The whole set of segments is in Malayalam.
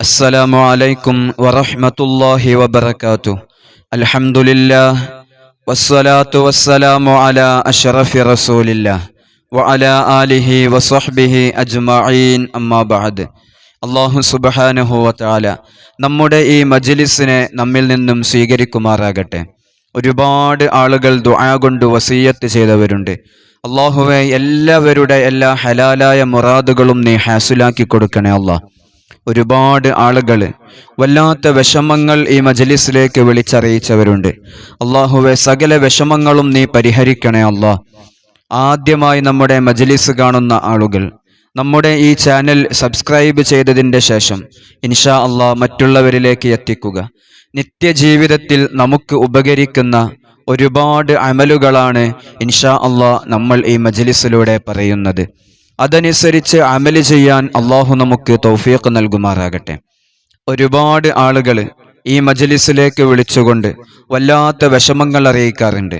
السلام عليكم ورحمة الله وبركاته الحمد لله والصلاة والسلام على أشرف رسول الله وعلى آله وصحبه أجمعين أما بعد അള്ളാഹു സുബഹാനഹു വതാല നമ്മുടെ ഈ മജ്ലിസിനെ നമ്മിൽ നിന്നും സ്വീകരിക്കുമാറാകട്ടെ ഒരുപാട് ആളുകൾ ദുആ കൊണ്ട് വസീയത്ത് ചെയ്തവരുണ്ട് അള്ളാഹുവെ എല്ലാവരുടെ എല്ലാ ഹലാലായ മുറാദുകളും നീ ഹാസുലാക്കി കൊടുക്കണേ അള്ളാഹ് ഒരുപാട് ആളുകൾ വല്ലാത്ത വിഷമങ്ങൾ ഈ മജലിസിലേക്ക് വിളിച്ചറിയിച്ചവരുണ്ട്. അള്ളാഹുവെ സകല വിഷമങ്ങളും നീ പരിഹരിക്കണേ അള്ളാഹ് ആദ്യമായി നമ്മുടെ മജലിസ് കാണുന്ന ആളുകൾ നമ്മുടെ ഈ ചാനൽ സബ്സ്ക്രൈബ് ചെയ്തതിന്റെ ശേഷം ഇൻഷാ അള്ളാഹ് മറ്റുള്ളവരിലേക്ക് എത്തിക്കുക. നിത്യജീവിതത്തിൽ നമുക്ക് ഉപകരിക്കുന്ന ഒരുപാട് അമലുകളാണ് ഇൻഷാ അള്ളാഹ് നമ്മൾ ഈ മജലിസിലൂടെ പറയുന്നത്. അതനുസരിച്ച് അമൽ ചെയ്യാൻ അള്ളാഹു നമുക്ക് തൗഫീഖ് നൽകുമാറാകട്ടെ. ഒരുപാട് ആളുകൾ ഈ മജലിസിലേക്ക് വിളിച്ചുകൊണ്ട് വല്ലാത്ത വിഷമങ്ങൾ അറിയിക്കാറുണ്ട്.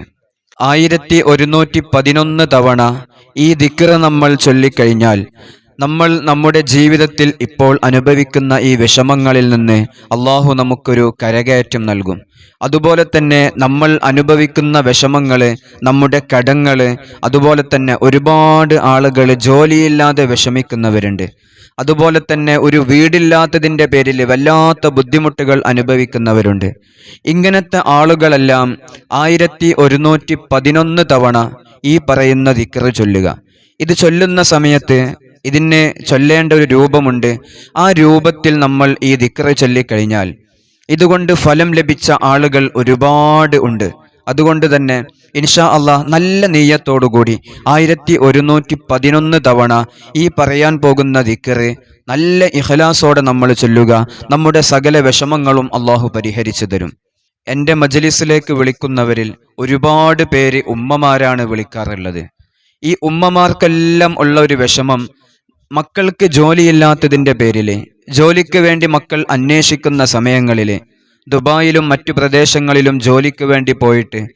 ആയിരത്തി ഒരുന്നൂറ്റി പതിനൊന്ന് തവണ ഈ ദിക്റ് നമ്മൾ ചൊല്ലിക്കഴിഞ്ഞാൽ നമ്മൾ നമ്മുടെ ജീവിതത്തിൽ ഇപ്പോൾ അനുഭവിക്കുന്ന ഈ വിഷമങ്ങളിൽ നിന്ന് അള്ളാഹു നമുക്കൊരു കരകയറ്റം നൽകും. അതുപോലെ തന്നെ നമ്മൾ അനുഭവിക്കുന്ന വിഷമങ്ങൾ നമ്മുടെ കടങ്ങൾ അതുപോലെ തന്നെ ഒരുപാട് ആളുകൾ ജോലിയില്ലാതെ വിഷമിക്കുന്നവരുണ്ട്. അതുപോലെ തന്നെ ഒരു വീടില്ലാത്തതിന്റെ പേരിൽ വല്ലാത്ത ബുദ്ധിമുട്ടുകൾ അനുഭവിക്കുന്നവരുണ്ട്. ഇങ്ങനത്തെ ആളുകളെല്ലാം ആയിരത്തി ഒരുന്നൂറ്റി പതിനൊന്ന് തവണ ഈ പറയുന്ന ദിക്കറ് ചൊല്ലുക. ഇത് ചൊല്ലുന്ന സമയത്ത് ഇതിന് ചൊല്ലേണ്ട ഒരു രൂപമുണ്ട്. ആ രൂപത്തിൽ നമ്മൾ ഈ ദിക്കറ് ചൊല്ലിക്കഴിഞ്ഞാൽ ഇതുകൊണ്ട് ഫലം ലഭിച്ച ആളുകൾ ഒരുപാട് ഉണ്ട്. അതുകൊണ്ട് തന്നെ ഇൻഷാ അള്ളാഹ് നല്ല നെയ്യത്തോടുകൂടി ആയിരത്തി ഒരുന്നൂറ്റി പതിനൊന്ന് തവണ ഈ പറയാൻ പോകുന്ന ദിക്കറ് നല്ല ഇഹലാസോടെ നമ്മൾ ചൊല്ലുക. നമ്മുടെ സകല വിഷമങ്ങളും അള്ളാഹു പരിഹരിച്ചു തരും. എന്റെ മജലിസിലേക്ക് വിളിക്കുന്നവരിൽ ഒരുപാട് പേര് ഉമ്മമാരാണ് വിളിക്കാറുള്ളത്. ഈ ഉമ്മമാർക്കെല്ലാം ഉള്ള ഒരു വിഷമം മക്കൾക്ക് ജോലിയില്ലാത്തതിന്റെ പേരിൽ ജോലിക്ക് വേണ്ടി മക്കൾ അന്വേഷിക്കുന്ന സമയങ്ങളിൽ ദുബായിലും മറ്റു പ്രദേശങ്ങളിലും ജോലിക്ക് വേണ്ടി പോയിട്ട്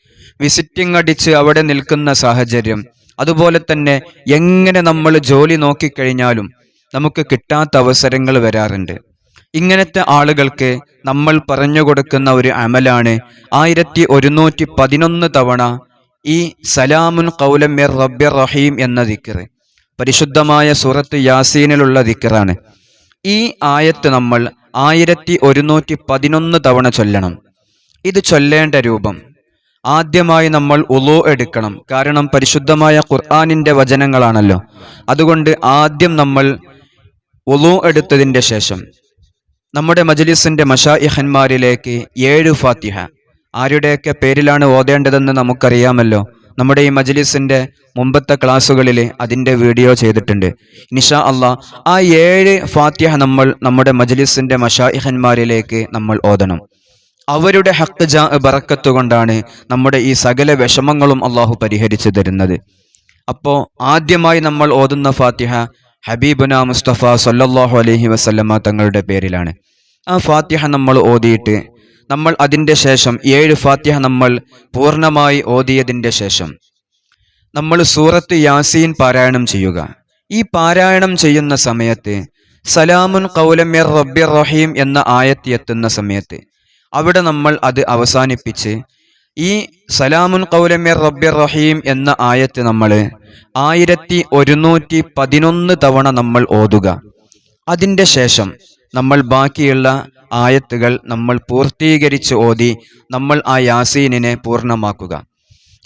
വിസിറ്റിംഗ് അടിച്ച് അവിടെ നിൽക്കുന്ന സാഹചര്യം അതുപോലെ തന്നെ എങ്ങനെ നമ്മൾ ജോലി നോക്കിക്കഴിഞ്ഞാലും നമുക്ക് കിട്ടാത്ത അവസരങ്ങൾ വരാറുണ്ട്. ഇങ്ങനത്തെ ആളുകൾക്ക് നമ്മൾ പറഞ്ഞു കൊടുക്കുന്ന ഒരു അമലാണ് ആയിരത്തി ഒരുന്നൂറ്റി പതിനൊന്ന് തവണ ഈ സലാമുൻ കൗലമ്യർ റബ്യർ റഹീം എന്ന ദിക്കറ് പരിശുദ്ധമായ സൂറത്ത് യാസീനിലുള്ള ദിക്കറാണ് ഈ ആയത്ത് നമ്മൾ ആയിരത്തി ഒരുന്നൂറ്റി പതിനൊന്ന് തവണ ചൊല്ലണം. ഇത് ചൊല്ലേണ്ട രൂപം. ആദ്യമായി നമ്മൾ ഉളു എടുക്കണം. കാരണം പരിശുദ്ധമായ ഖുർആാനിന്റെ വചനങ്ങളാണല്ലോ. അതുകൊണ്ട് ആദ്യം നമ്മൾ ഉളു എടുത്തതിന്റെ ശേഷം നമ്മുടെ മജലിസിന്റെ മഷായിഹന്മാരിലേക്ക് ഏഴ് ഫാത്തിഹ. ആരുടെയൊക്കെ പേരിലാണ് ഓതേണ്ടതെന്ന് നമുക്കറിയാമല്ലോ. നമ്മുടെ ഈ മജ്ലിസിന്റെ മുമ്പത്തെ ക്ലാസ്സുകളിൽ അതിന്റെ വീഡിയോ ചെയ്തിട്ടുണ്ട്. നിഷാ അള്ളാഹ് ആ ഏഴ് ഫാത്തിഹ നമ്മൾ നമ്മുടെ മജ്ലിസിന്റെ മഷായിഹന്മാരിലേക്ക് നമ്മൾ ഓതണം. അവരുടെ ഹക്ക് ജാ ബറക്കത്ത് കൊണ്ടാണ് നമ്മുടെ ഈ സകല വിഷമങ്ങളും അള്ളാഹു പരിഹരിച്ചു തരുന്നത്. അപ്പോൾ ആദ്യമായി നമ്മൾ ഓതുന്ന ഫാത്തിഹ ഹബീബുന മുസ്തഫ സല്ലാഹു അലഹി വസല്ലമ തങ്ങളുടെ പേരിലാണ്. ആ ഫാത്തിഹ നമ്മൾ ഓതിയിട്ട് നമ്മൾ അതിന്റെ ശേഷം ഏഴ് ഫാത്തിഹ നമ്മൾ പൂർണമായി ഓതിയതിന്റെ ശേഷം. നമ്മൾ സൂറത്ത് യാസീൻ പാരായണം ചെയ്യുക. ഈ പാരായണം ചെയ്യുന്ന സമയത്ത് സലാമുൻ കൗലമ്യർ റബ്ബിർ റഹീം എന്ന ആയത്ത് എത്തുന്ന സമയത്ത് അവിടെ നമ്മൾ അത് അവസാനിപ്പിച്ച് ഈ സലാമുൻ കൗലമ്യർ റബ്ബിർ റഹീം എന്ന ആയത്ത് നമ്മൾ ആയിരത്തി ഒരുന്നൂറ്റി പതിനൊന്ന് തവണ നമ്മൾ ഓതുക. അതിന്റെ ശേഷം നമ്മൾ ബാക്കിയുള്ള ആയത്തുകൾ നമ്മൾ പൂർത്തീകരിച്ച് ഓതി നമ്മൾ ആ യാസീനിനെ പൂർണമാക്കുക.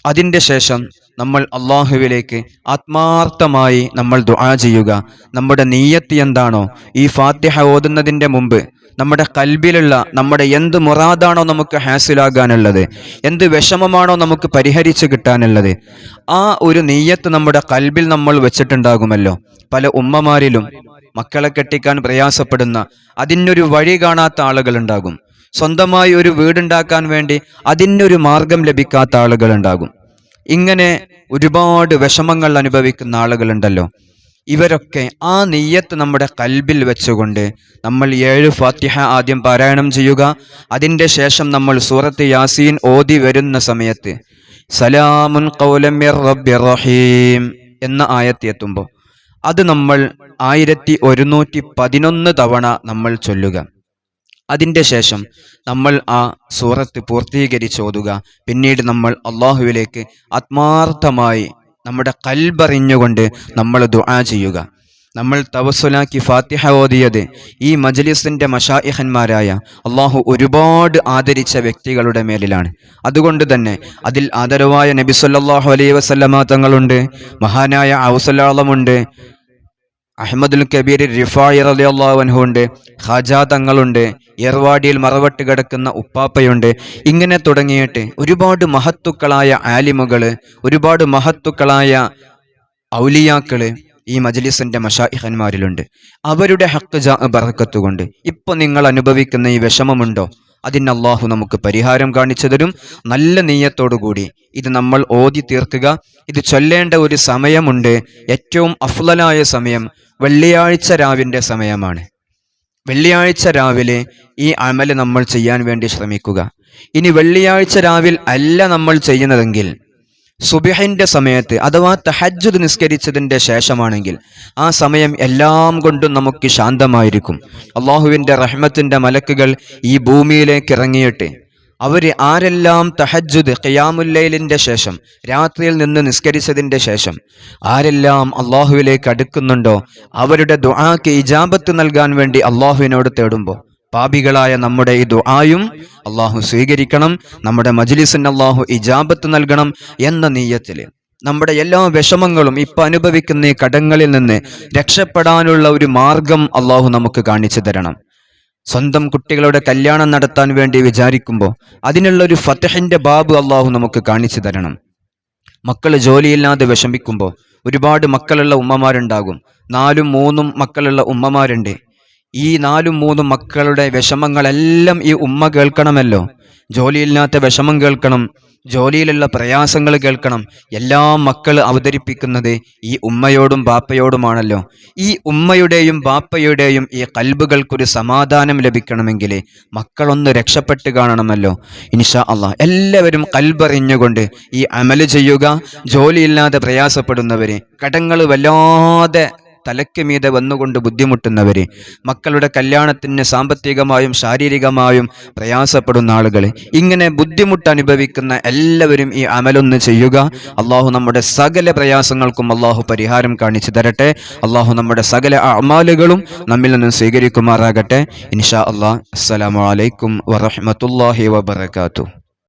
അതിന്റെ ശേഷം നമ്മൾ അള്ളാഹുവിലേക്ക് ആത്മാർത്ഥമായി നമ്മൾ ദുആ ചെയ്യുക. നമ്മുടെ നീയത്ത് എന്താണോ? ഈ ഫാത്തിഹ ഓതുന്നതിന്റെ മുമ്പ് നമ്മുടെ കൽബിലുള്ള നമ്മുടെ എന്ത് മുറാദാണോ നമുക്ക് ഹാസിലാകാനുള്ളത്? എന്ത് വിഷമമാണോ നമുക്ക് പരിഹരിച്ച് കിട്ടാനുള്ളത്? ആ ഒരു നീയത്ത് നമ്മുടെ കൽബിൽ നമ്മൾ വെച്ചിട്ടുണ്ടാകുമല്ലോ. പല ഉമ്മമാരിലും മക്കളെ കെട്ടിക്കാൻ പ്രയാസപ്പെടുന്ന അതിനൊരു വഴി കാണാത്ത ആളുകളുണ്ടാകും. സ്വന്തമായി ഒരു വീടുണ്ടാക്കാൻ വേണ്ടി അതിനൊരു മാർഗം ലഭിക്കാത്ത ആളുകളുണ്ടാകും. ഇങ്ങനെ ഒരുപാട് വിഷമങ്ങൾ അനുഭവിക്കുന്ന ആളുകളുണ്ടല്ലോ. ഇവരൊക്കെ ആ നെയ്യത്ത് നമ്മുടെ കൽബിൽ വെച്ചുകൊണ്ട് നമ്മൾ ഏഴ് ഫാത്തിഹ ആദ്യം പാരായണം ചെയ്യുക. അതിന്റെ ശേഷം നമ്മൾ സൂറത്ത് യാസീൻ ഓതി വരുന്ന സമയത്ത് സലാമുൻ കൗലമ്യർ റബ്ബിർ റഹീം എന്ന ആയത്ത് എത്തുമ്പോൾ അത് നമ്മൾ ആയിരത്തി ഒരുന്നൂറ്റി പതിനൊന്ന് തവണ നമ്മൾ ചൊല്ലുക. അതിന്റെ ശേഷം നമ്മൾ ആ സൂറത്ത് പൂർത്തീകരിച്ച് ഓതുക. പിന്നീട് നമ്മൾ അള്ളാഹുവിലേക്ക് ആത്മാർത്ഥമായി നമ്മുടെ കൽബറിഞ്ഞുകൊണ്ട് നമ്മൾ ദുആ ചെയ്യുക. നമ്മൾ തവസ്സുലാക്കി ഫാത്തിഹ ഓതിയത് ഈ മജ്ലിസിന്റെ മഷായിഹന്മാരായ അള്ളാഹു ഒരുപാട് ആദരിച്ച വ്യക്തികളുടെ മേലിലാണ്. അതുകൊണ്ട് തന്നെ അതിൽ ആദരവായ നബി സല്ലല്ലാഹു അലൈഹി വസല്ലമ തങ്ങളുണ്ട്. മഹാനായ ഔസലാളമുണ്ട് അഹമ്മദുൽ കബീർ റിഫായി ഉണ്ട് ഖാജ തങ്ങളുണ്ട് ഏർവാടിയിൽ മറവട്ട് കിടക്കുന്ന ഉപ്പാപ്പയുണ്ട്. ഇങ്ങനെ തുടങ്ങിയിട്ട് ഒരുപാട് മഹത്തുക്കളായ ആലിമുകൾ ഒരുപാട് മഹത്തുക്കളായ ഔലിയാക്കൾ ഈ മജ്ലിസിന്റെ മഷാഹന്മാരിലുണ്ട് അവരുടെ ഹക്ക് ജാ ബറക്കത്ത് ഇപ്പോൾ ഇപ്പൊ നിങ്ങൾ അനുഭവിക്കുന്ന ഈ വിഷമമുണ്ടോ? അതിന് അള്ളാഹു നമുക്ക് പരിഹാരം കാണിച്ചു തരും. നല്ല നീയത്തോടുകൂടി ഇത് നമ്മൾ ഓതി തീർക്കുക. ഇത് ചൊല്ലേണ്ട ഒരു സമയമുണ്ട്. ഏറ്റവും അഫ്ലലായ സമയം വെള്ളിയാഴ്ച രാവിന്റെ സമയമാണ്. വെള്ളിയാഴ്ച രാവിലെ ഈ അമൽ നമ്മൾ ചെയ്യാൻ വേണ്ടി ശ്രമിക്കുക. ഇനി വെള്ളിയാഴ്ച രാവിൽ അല്ല നമ്മൾ ചെയ്യുന്നതെങ്കിൽ സുബിഹിന്റെ സമയത്ത് അഥവാ തഹജ്ജുദ് നിസ്കരിച്ചതിന്റെ ശേഷമാണെങ്കിൽ ആ സമയം എല്ലാം കൊണ്ടും നമുക്ക് ശാന്തമായിരിക്കും. അള്ളാഹുവിന്റെ റഹ്മത്തിന്റെ മലക്കുകൾ ഈ ഭൂമിയിലേക്ക് ഇറങ്ങിയിട്ട് അവർ ആരെല്ലാം തഹജുദ് ഖിയാമുല്ലൈലിന്റെ ശേഷം രാത്രിയിൽ നിന്ന് നിസ്കരിച്ചതിന്റെ ശേഷം ആരെല്ലാം അള്ളാഹുവിലേക്ക് അടുക്കുന്നുണ്ടോ അവരുടെ ദുആക്ക് ഇജാബത്ത് നൽകാൻ വേണ്ടി അള്ളാഹുവിനോട് തേടുമ്പോൾ പാപികളായ നമ്മുടെ ഈ ദുആയും അള്ളാഹു സ്വീകരിക്കണം നമ്മുടെ മജ്ലിസിന് അള്ളാഹു ഇജാബത്ത് നൽകണം എന്ന നീയത്തിൽ നമ്മുടെ എല്ലാ വിഷമങ്ങളും ഇപ്പൊ അനുഭവിക്കുന്ന ഈ കടങ്ങളിൽ നിന്ന് രക്ഷപ്പെടാനുള്ള ഒരു മാർഗം അള്ളാഹു നമുക്ക് കാണിച്ചു തരണം. സ്വന്തം കുട്ടികളുടെ കല്യാണം നടത്താൻ വേണ്ടി വിചാരിക്കുമ്പോൾ അതിനുള്ള ഒരു ഫത്തഹിന്റെ ബാബ് അള്ളാഹു നമുക്ക് കാണിച്ചു തരണം. മക്കൾ ജോലിയില്ലാതെ വിഷമിക്കുമ്പോൾ ഒരുപാട് മക്കളുള്ള ഉമ്മമാരുണ്ടാകും. നാലും മൂന്നും മക്കളുള്ള ഉമ്മമാരുണ്ട്. ഈ നാലും മൂന്നും മക്കളുടെ വിഷമങ്ങളെല്ലാം ഈ ഉമ്മ കേൾക്കണമല്ലോ. ജോലിയില്ലാത്ത വിഷമം കേൾക്കണം. ജോലിയിലുള്ള പ്രയാസങ്ങൾ കേൾക്കണം. എല്ലാ മക്കൾ അവതരിപ്പിക്കുന്നത് ഈ ഉമ്മയോടും ബാപ്പയോടുമാണല്ലോ. ഈ ഉമ്മയുടെയും ബാപ്പയുടെയും ഈ കൽബുകൾക്കൊരു സമാധാനം ലഭിക്കണമെങ്കിൽ മക്കളൊന്ന് രക്ഷപ്പെട്ട് കാണണമല്ലോ. ഇൻഷാ അള്ളാഹ് എല്ലാവരും കൽബറിഞ്ഞുകൊണ്ട് ഈ അമൽ ചെയ്യുക ജോലിയില്ലാതെ പ്രയാസപ്പെടുന്നവർ കടങ്ങൾ വല്ലാതെ തലയ്ക്ക് മീതെ വന്നുകൊണ്ട് ബുദ്ധിമുട്ടുന്നവരെ മക്കളുടെ കല്യാണത്തിന് സാമ്പത്തികമായും ശാരീരികമായും പ്രയാസപ്പെടുന്ന ആളുകൾ ഇങ്ങനെ ബുദ്ധിമുട്ട് അനുഭവിക്കുന്ന എല്ലാവരും ഈ അമലൊന്ന് ചെയ്യുക. അള്ളാഹു നമ്മുടെ സകല പ്രയാസങ്ങൾക്കും അള്ളാഹു പരിഹാരം കാണിച്ചു തരട്ടെ. അള്ളാഹു നമ്മുടെ സകല അമാലുകളും നമ്മിൽ നിന്നും സ്വീകരിക്കുമാറാകട്ടെ. ഇൻഷാ അള്ളാഹ് അസ്സലാമു അലൈക്കും വറഹ്മത്തുള്ളാഹി വബറകാതുഹു.